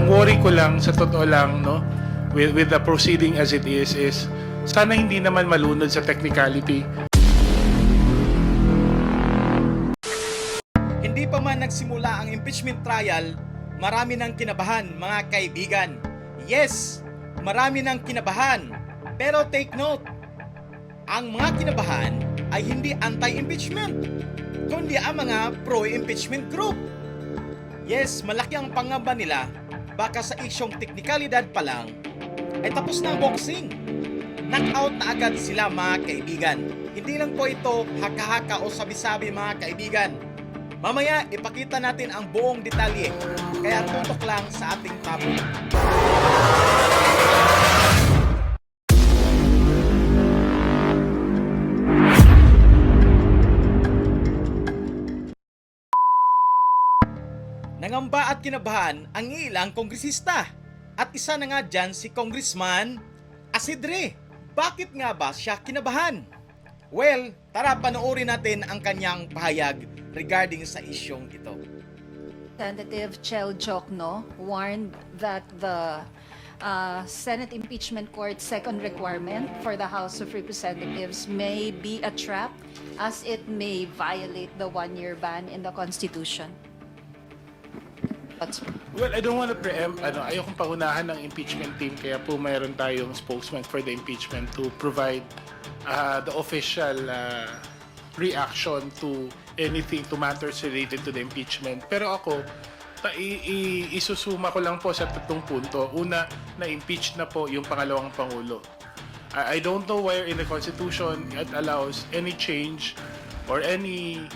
ang worry ko lang, sa totoo lang, no, with, with the proceeding as it is, is sana hindi naman malunod sa technicality. Hindi pa man nagsimula ang impeachment trial, marami ng kinabahan mga kaibigan. Yes, marami ng kinabahan. Pero take note, ang mga kinabahan ay hindi anti-impeachment, kundi ang mga pro-impeachment group. Yes, malaki ang pangamba nila, baka sa isyong teknikalidad pa lang, ay tapos na ang boxing. Knockout na agad sila mga kaibigan. Hindi lang po ito haka-haka o sabi-sabi mga kaibigan. Mamaya, ipakita natin ang buong detalye. Kaya tutok lang sa ating topic. Kinabahan ang ilang kongresista. At isa na nga dyan si Congressman Asidre. Bakit nga ba siya kinabahan? Well, tara panoorin natin ang kanyang pahayag regarding sa isyong ito. Representative Chel Jokno warned that the uh, Senate Impeachment Court's second requirement for the House of Representatives may be a trap as it may violate the one-year ban in the Constitution. That's Well, I don't want to preempt, ano, ayokong paunahan ng impeachment team, kaya po mayroon tayong spokesman for the impeachment to provide uh, the official uh, reaction to anything, to matters related to the impeachment. Pero ako, ta- i- i- isusuma ko lang po sa tatlong punto. Una, na-impeach na po yung pangalawang Pangulo. I don't know where in the Constitution it allows any change or any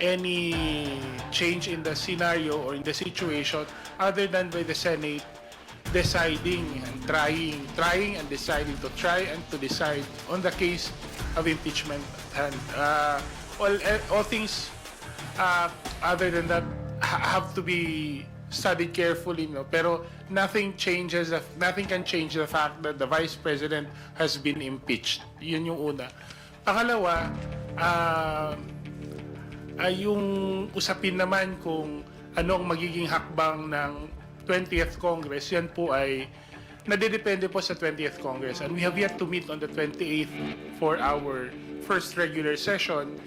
any change in the scenario or in the situation other than by the Senate deciding and trying, trying and deciding to try and to decide on the case of impeachment at hand. Uh, all, eh, all things uh, other than that have to be studied carefully, no? pero nothing changes, nothing can change the fact that the Vice President has been impeached. Yun yung una. Pangalawa, uh, ay yung usapin naman kung ano ang magiging hakbang ng 20th Congress, yan po ay nadedepende po sa 20th Congress. And we have yet to meet on the 28th for our first regular session.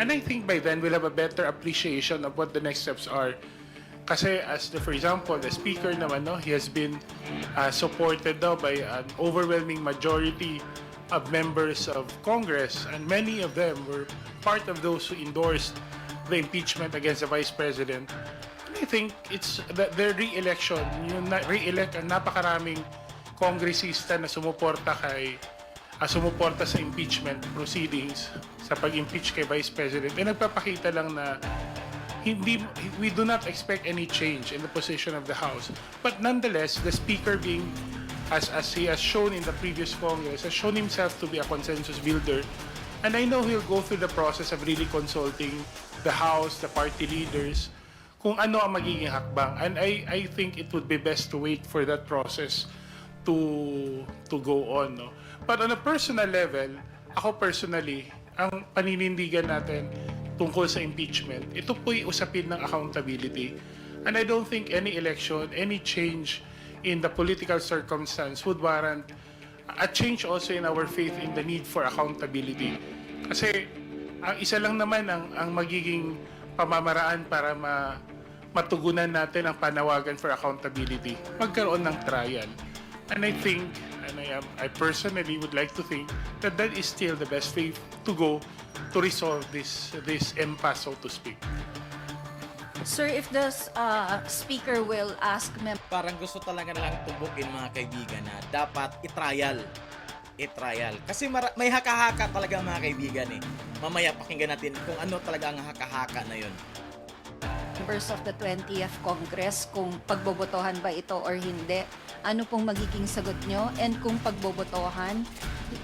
And I think by then we'll have a better appreciation of what the next steps are. Kasi as the, for example, the speaker naman, no, he has been uh, supported daw by an overwhelming majority of members of Congress and many of them were part of those who endorsed the impeachment against the Vice President. And I think it's that their re-election, yung na- re-elect ang napakaraming kongresista na sumuporta kay ah, sumuporta sa impeachment proceedings sa pag-impeach kay Vice President. Eh nagpapakita lang na hindi we do not expect any change in the position of the House. But nonetheless, the Speaker being as as he has shown in the previous Congress has shown himself to be a consensus builder. And I know he'll go through the process of really consulting the House, the party leaders, kung ano ang magiging hakbang. And I I think it would be best to wait for that process to to go on no but on a personal level ako personally ang paninindigan natin tungkol sa impeachment ito po'y usapin ng accountability and I don't think any election any change in the political circumstance would warrant a change also in our faith in the need for accountability. Kasi ang isa lang naman ang ang magiging pamamaraan para ma matugunan natin ang panawagan for accountability. Magkaroon ng trial. And I think, and I, am, I personally would like to think that that is still the best way to go to resolve this this impasse, so to speak. Sir, if the uh, speaker will ask mem- Parang gusto talaga nalang tubukin mga kaibigan na dapat i-trial. I-trial. Kasi may haka-haka talaga mga kaibigan eh. Mamaya pakinggan natin kung ano talaga ang haka-haka na yun. members of the 20th Congress kung pagbobotohan ba ito or hindi. Ano pong magiging sagot nyo? And kung pagbobotohan,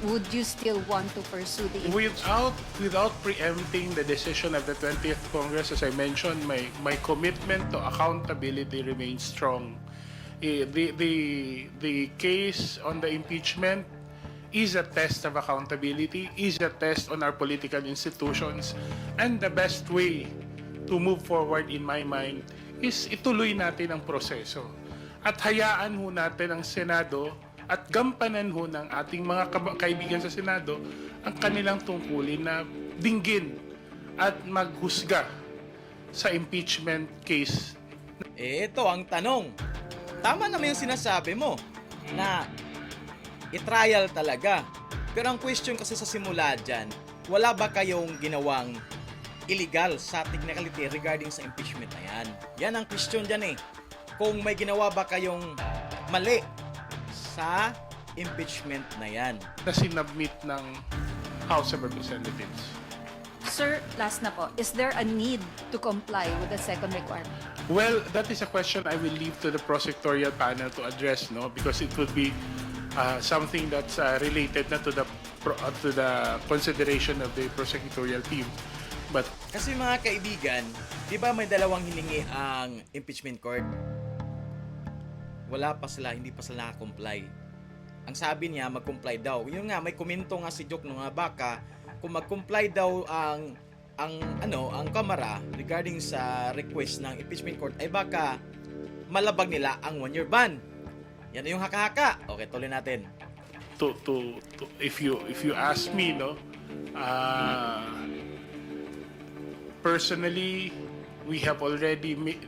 would you still want to pursue the Without without preempting the decision of the 20th Congress, as I mentioned, my my commitment to accountability remains strong. Eh, The the the case on the impeachment is a test of accountability, is a test on our political institutions, and the best way to move forward in my mind is ituloy natin ang proseso. at hayaan ho natin ang Senado at gampanan ho ng ating mga kaibigan sa Senado ang kanilang tungkulin na dinggin at maghusga sa impeachment case ito ang tanong. Tama naman yung sinasabi mo na i-trial talaga. Pero ang question kasi sa simula dyan, wala ba kayong ginawang illegal sa technicality regarding sa impeachment na yan? Yan ang question dyan eh. Kung may ginawa ba kayong mali sa impeachment na yan? na sinubmit ng House of Representatives. Sir, last na po, is there a need to comply with the second requirement? Well, that is a question I will leave to the prosecutorial panel to address, no, because it would be uh, something that's uh, related na to the pro- uh, to the consideration of the prosecutorial team. But Kasi mga kaibigan, di ba may dalawang hiningi ang impeachment court? Wala pa sila, hindi pa sila nakakomply. Ang sabi niya, mag-comply daw. Yun nga, may komento nga si Jok nung nga baka, kung mag-comply daw ang ang ano ang kamara regarding sa request ng impeachment court ay baka malabag nila ang one year ban. Yan yung haka-haka. Okay, tuloy natin. to, to, to if you if you ask me, no, uh, personally, we have already ma-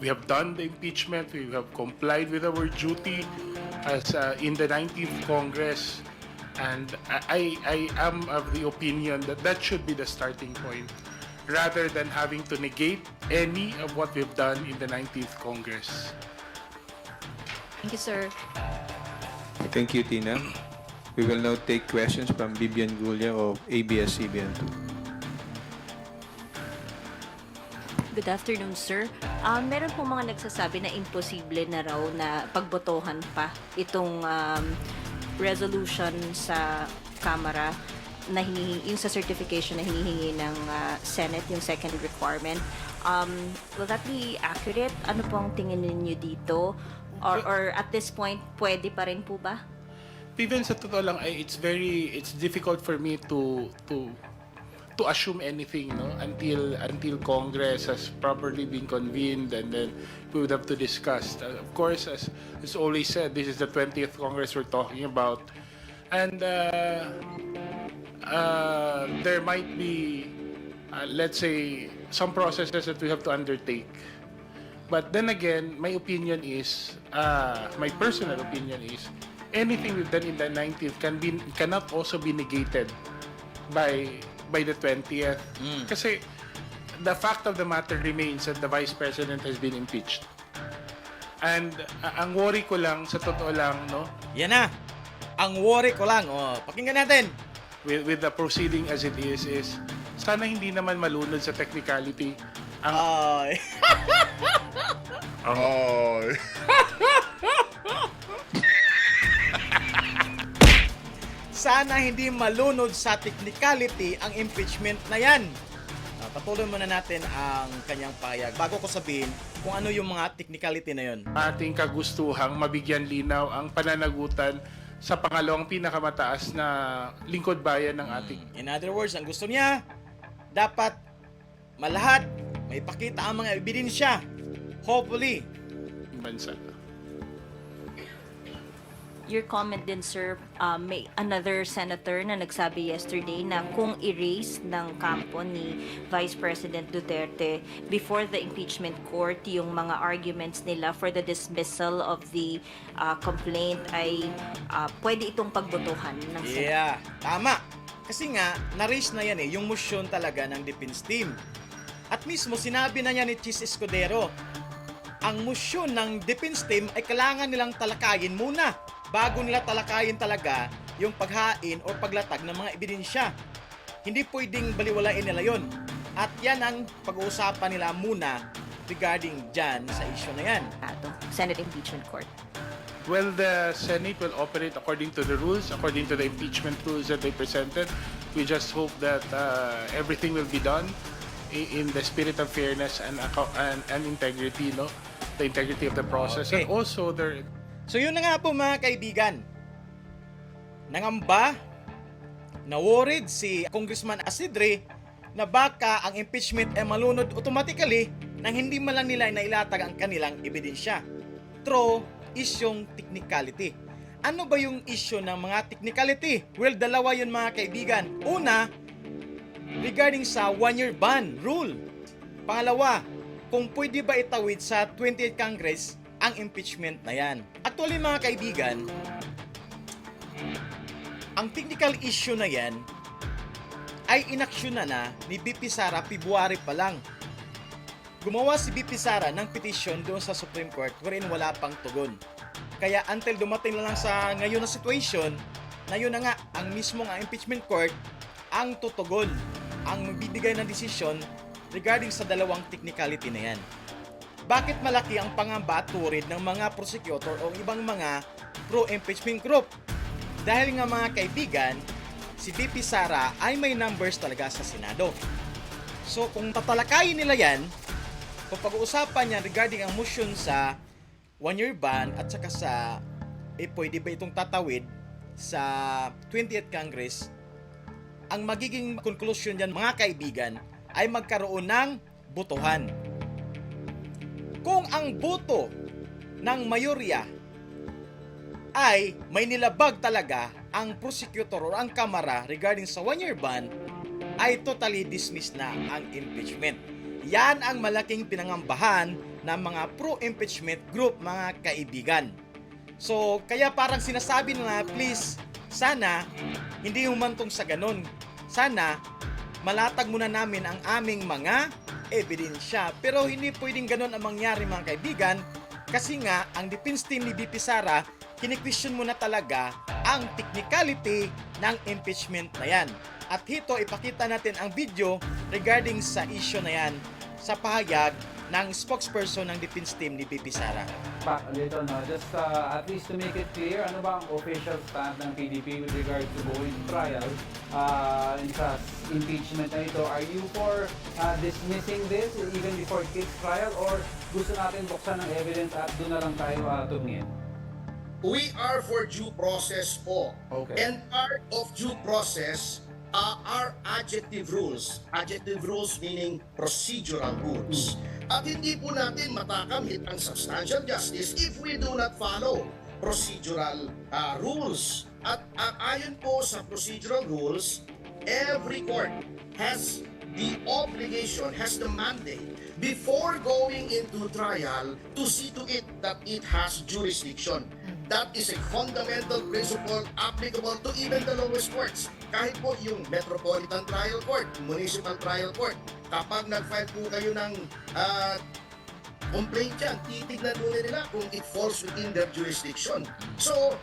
we have done the impeachment. We have complied with our duty as uh, in the 19th Congress, and I, I I am of the opinion that that should be the starting point, rather than having to negate any of what we've done in the 19th Congress. Thank you, sir. Thank you, Tina. We will now take questions from Bibian Gulia of ABS-CBN2. Good afternoon, sir. Ah, meron po mga nagsasabi na imposible na raw na pagbotohan pa itong um, resolution sa Kamara na hinihingi, yung sa certification na hinihingi ng ah, Senate, yung second requirement. Um, will that be accurate? Ano po ang tingin ninyo dito? Or, or at this point, pwede pa rin po ba? Even sa totoo lang, ay, it's very, it's difficult for me to, to, to assume anything, no? Until, until Congress has properly been convened and then we would have to discuss. Uh, of course, as, as always said, this is the 20th Congress we're talking about. And, uh, uh, there might be, uh, let's say, some processes that we have to undertake. But then again, my opinion is, uh, my personal opinion is, anything we've done in the 19th can be cannot also be negated by by the 20th. Kasi the fact of the matter remains that the vice president has been impeached. And uh, ang worry ko lang, sa totoo lang, no, Yan na. Ang worry ko lang. Oh, pakinggan natin. with, with the proceeding as it is, is sana hindi naman malunod sa technicality ang Ay. Sana hindi malunod sa technicality ang impeachment na yan. Ah, patuloy muna natin ang kanyang payag bago ko sabihin kung ano yung mga technicality na yon. ating kagustuhang mabigyan linaw ang pananagutan sa pangalawang pinakamataas na lingkod bayan ng ating In other words, ang gusto niya, dapat malahat, may pakita ang mga ebidensya. Hopefully, bansa. Your comment din, sir, uh, may another senator na nagsabi yesterday na kung erase ng kampo ni Vice President Duterte before the impeachment court yung mga arguments nila for the dismissal of the uh, complaint ay uh, pwede itong pagbotohan ng Senado. Yeah, tama. Kasi nga, na-raise na yan eh, yung motion talaga ng defense team. At mismo, sinabi na niya ni Chis Escudero, ang motion ng defense team ay kailangan nilang talakayin muna bago nila talakayin talaga yung paghain o paglatag ng mga ebidensya. Hindi pwedeng baliwalain nila yon. At yan ang pag-uusapan nila muna regarding dyan sa issue na yan. Senate Impeachment Court. Well, the Senate will operate according to the rules, according to the impeachment rules that they presented. We just hope that uh, everything will be done in the spirit of fairness and, and, and integrity, no? The integrity of the process. Okay. And also, there, So yun na nga po mga kaibigan. Nangamba, na worried si Congressman Asidre na baka ang impeachment ay malunod automatically nang hindi man lang nila nailatag ang kanilang ebidensya. True, isyong technicality. Ano ba yung issue ng mga technicality? Well, dalawa yun mga kaibigan. Una, regarding sa one-year ban rule. Pangalawa, kung pwede ba itawid sa 20th Congress ang impeachment na yan. Actually mga kaibigan, ang technical issue na yan ay inaksyon na na ni BP Sara February pa lang. Gumawa si BP Sara ng petition doon sa Supreme Court wherein wala pang tugon. Kaya until dumating na lang sa ngayon na situation, na yun na nga, ang mismong ang impeachment court ang tutugon, ang magbibigay ng desisyon regarding sa dalawang technicality na yan. Bakit malaki ang pangamba at turid ng mga prosecutor o ibang mga pro-impeachment group? Dahil nga mga kaibigan, si VP Sara ay may numbers talaga sa Senado. So kung tatalakayin nila yan, kung pag-uusapan niya regarding ang motion sa one-year ban at saka sa eh pwede ba itong tatawid sa 20th Congress, ang magiging conclusion diyan mga kaibigan ay magkaroon ng botohan. Kung ang boto ng mayorya ay may nilabag talaga ang prosecutor o ang kamara regarding sa one-year ban, ay totally dismiss na ang impeachment. Yan ang malaking pinangambahan ng mga pro-impeachment group, mga kaibigan. So, kaya parang sinasabi na please, sana hindi humantong sa ganun. Sana malatag muna namin ang aming mga ebidensya. Pero hindi pwedeng ganun ang mangyari mga kaibigan kasi nga ang defense team ni BP Sara kini-question muna talaga ang technicality ng impeachment na yan. At hito ipakita natin ang video regarding sa issue na yan sa pahayag ng spokesperson ng defense team ni BP Sara. back a little, no? Just uh, at least to make it clear, ano ba ang official stand ng PDP with regard to going to trial uh, in sa impeachment na ito? Are you for uh, dismissing this even before it takes trial or gusto natin buksan ng evidence at doon na lang tayo uh, tumingin? We are for due process po. Okay. And part of due process uh, are adjective rules. Adjective rules meaning procedural rules. At hindi po natin matakamit ang substantial justice if we do not follow procedural uh, rules. At uh, ayon po sa procedural rules, every court has the obligation, has the mandate before going into trial to see to it that it has jurisdiction. That is a fundamental principle applicable to even the lowest courts. Kahit po yung Metropolitan Trial Court, Municipal Trial Court, kapag nag-file po kayo ng ah, complaint yan, titignan muna nila kung it falls within their jurisdiction. So,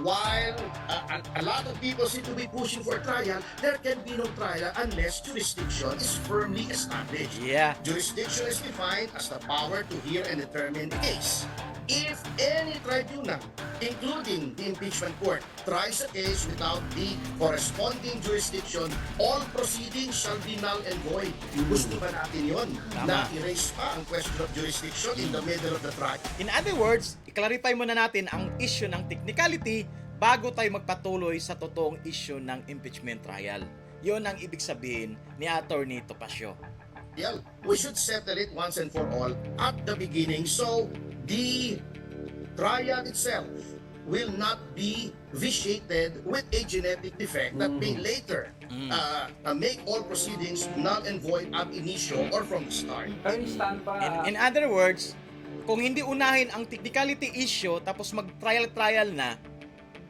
while uh, a, a lot of people seem to be pushing for trial, there can be no trial unless jurisdiction is firmly established. Yeah. Jurisdiction is defined as the power to hear and determine the case. If any tribunal, including the impeachment court, tries a case without the corresponding jurisdiction, all proceedings shall be null and void. Gusto ba natin yun? Tama. Na erase pa ang question of jurisdiction in the middle of the trial? In other words, i-clarify muna natin ang issue ng technicality bago tayo magpatuloy sa totoong issue ng impeachment trial. Yon ang ibig sabihin ni Attorney Topacio. Yeah, we should settle it once and for all at the beginning so the trial itself will not be vitiated with a genetic defect that may later uh, uh, make all proceedings null and void ab initio or from the start. In, in other words, kung hindi unahin ang technicality issue tapos mag-trial-trial na,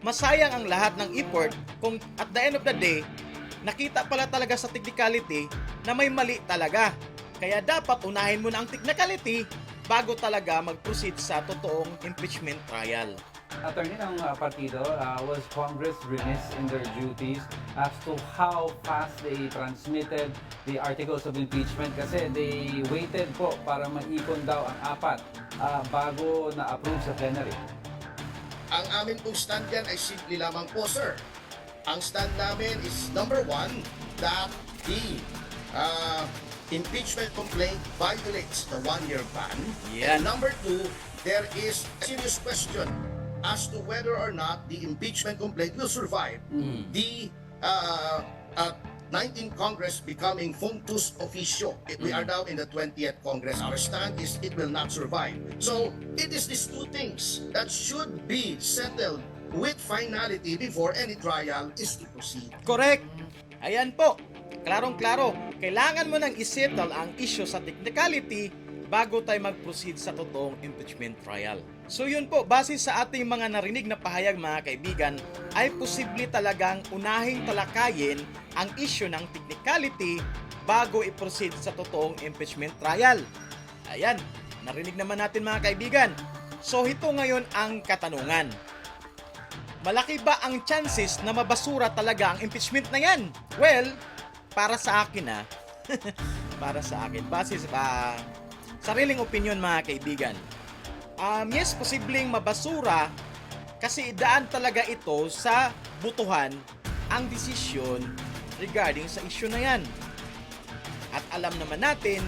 masayang ang lahat ng effort kung at the end of the day, nakita pala talaga sa technicality na may mali talaga. Kaya dapat unahin mo na ang technicality bago talaga mag-proceed sa totoong impeachment trial. attorney ng uh, partido, uh, was Congress remiss in their duties as to how fast they transmitted the articles of impeachment kasi they waited po para maipon daw ang apat uh, bago na-approve sa plenary. Ang amin pong stand yan ay simple lamang po, sir. Ang stand namin is number one, that the uh, impeachment complaint violates the one-year ban. Yan. And number two, there is a serious question as to whether or not the impeachment complaint will survive the uh, uh, 19th Congress becoming functus officio. If we are now in the 20th Congress, our stand is it will not survive. So it is these two things that should be settled with finality before any trial is to proceed. Correct. Ayan po. Klarong-klaro, kailangan mo nang isettle ang issue sa technicality bago tayo mag-proceed sa totoong impeachment trial. So yun po, base sa ating mga narinig na pahayag mga kaibigan, ay posible talagang unahing talakayin ang issue ng technicality bago i-proceed sa totoong impeachment trial. Ayan, narinig naman natin mga kaibigan. So ito ngayon ang katanungan. Malaki ba ang chances na mabasura talaga ang impeachment na yan? Well, para sa akin ah, para sa akin, base sa ah, sariling opinion mga kaibigan, um, yes, posibleng mabasura kasi idaan talaga ito sa butuhan ang desisyon regarding sa issue na yan. At alam naman natin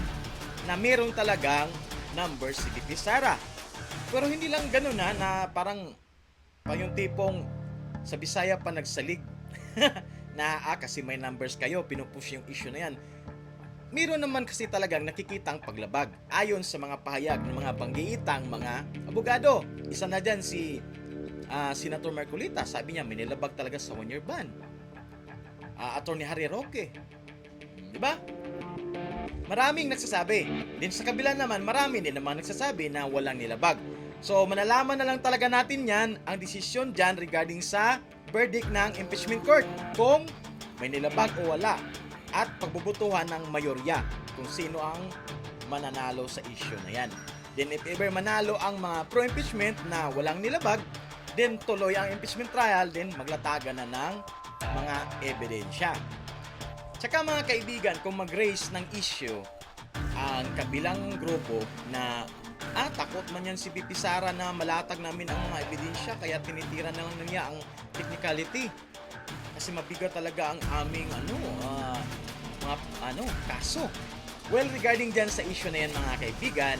na meron talagang number si VP Sara. Pero hindi lang ganun na, na parang pa yung tipong sa Bisaya pa nagsalig na ah, kasi may numbers kayo, pinupush yung issue na yan. Meron naman kasi talagang nakikitang paglabag ayon sa mga pahayag ng mga banggiitang mga abogado. Isa na dyan si ah, Senator Marcolita, sabi niya may nilabag talaga sa one-year ban. Ah, Attorney Harry Roque. Di ba? Maraming nagsasabi. Din sa kabila naman, marami din naman nagsasabi na walang nilabag. So, manalaman na lang talaga natin yan, ang desisyon dyan regarding sa verdict ng impeachment court. Kung may nilabag o wala. At pagbubutuhan ng mayorya kung sino ang mananalo sa issue na yan. Then if ever manalo ang mga pro-impeachment na walang nilabag, then tuloy ang impeachment trial, then maglatagan na ng mga ebidensya. Tsaka mga kaibigan, kung mag-raise ng issue ang kabilang grupo na ah, takot man yan si VP Sara na malatag namin ang mga ebidensya kaya tinitira na lang niya ang technicality. Kasi mabigat talaga ang aming ano, ah, mga ano, kaso. Well, regarding dyan sa issue na yan mga kaibigan,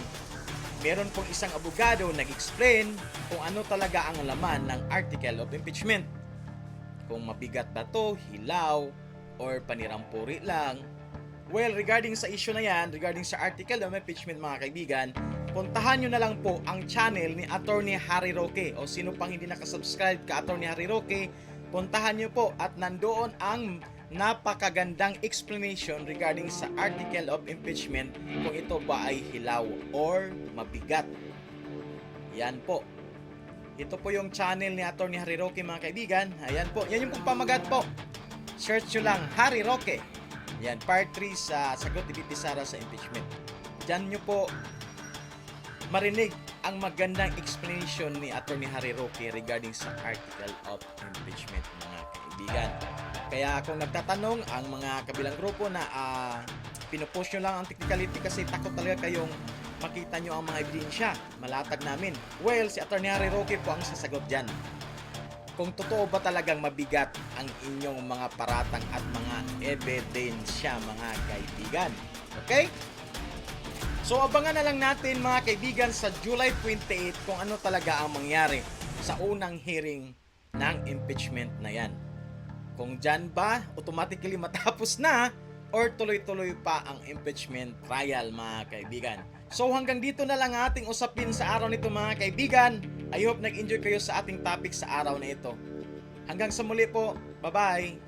meron pong isang abogado nag-explain kung ano talaga ang laman ng article of impeachment. Kung mabigat ba to, hilaw, or panirampuri lang. Well, regarding sa issue na yan, regarding sa article of impeachment mga kaibigan, puntahan nyo na lang po ang channel ni Attorney Harry Roque o sino pang hindi nakasubscribe ka Attorney Harry Roque, puntahan nyo po at nandoon ang napakagandang explanation regarding sa article of impeachment kung ito ba ay hilaw or mabigat. Yan po. Ito po yung channel ni Attorney Harry Roque mga kaibigan. Ayan po. Yan yung pamagat po. Search nyo lang Harry Roque. Yan, part 3 sa sagot ni VP Sara sa impeachment. Diyan nyo po marinig ang magandang explanation ni Attorney Harry Roque regarding sa article of impeachment mga kaibigan. Kaya kung nagtatanong ang mga kabilang grupo na ah, pinupost nyo lang ang technicality kasi takot talaga kayong makita nyo ang mga ebidensya, malatag namin. Well, si Attorney Harry Roque po ang sasagot dyan. Kung totoo ba talagang mabigat ang inyong mga paratang at mga ebidensya mga kaibigan. Okay? So abangan na lang natin mga kaibigan sa July 28 kung ano talaga ang mangyari sa unang hearing ng impeachment na yan. Kung dyan ba, automatically matapos na or tuloy-tuloy pa ang impeachment trial mga kaibigan. So hanggang dito na lang ating usapin sa araw nito mga kaibigan. I hope nag-enjoy kayo sa ating topic sa araw na ito. Hanggang sa muli po. Bye-bye.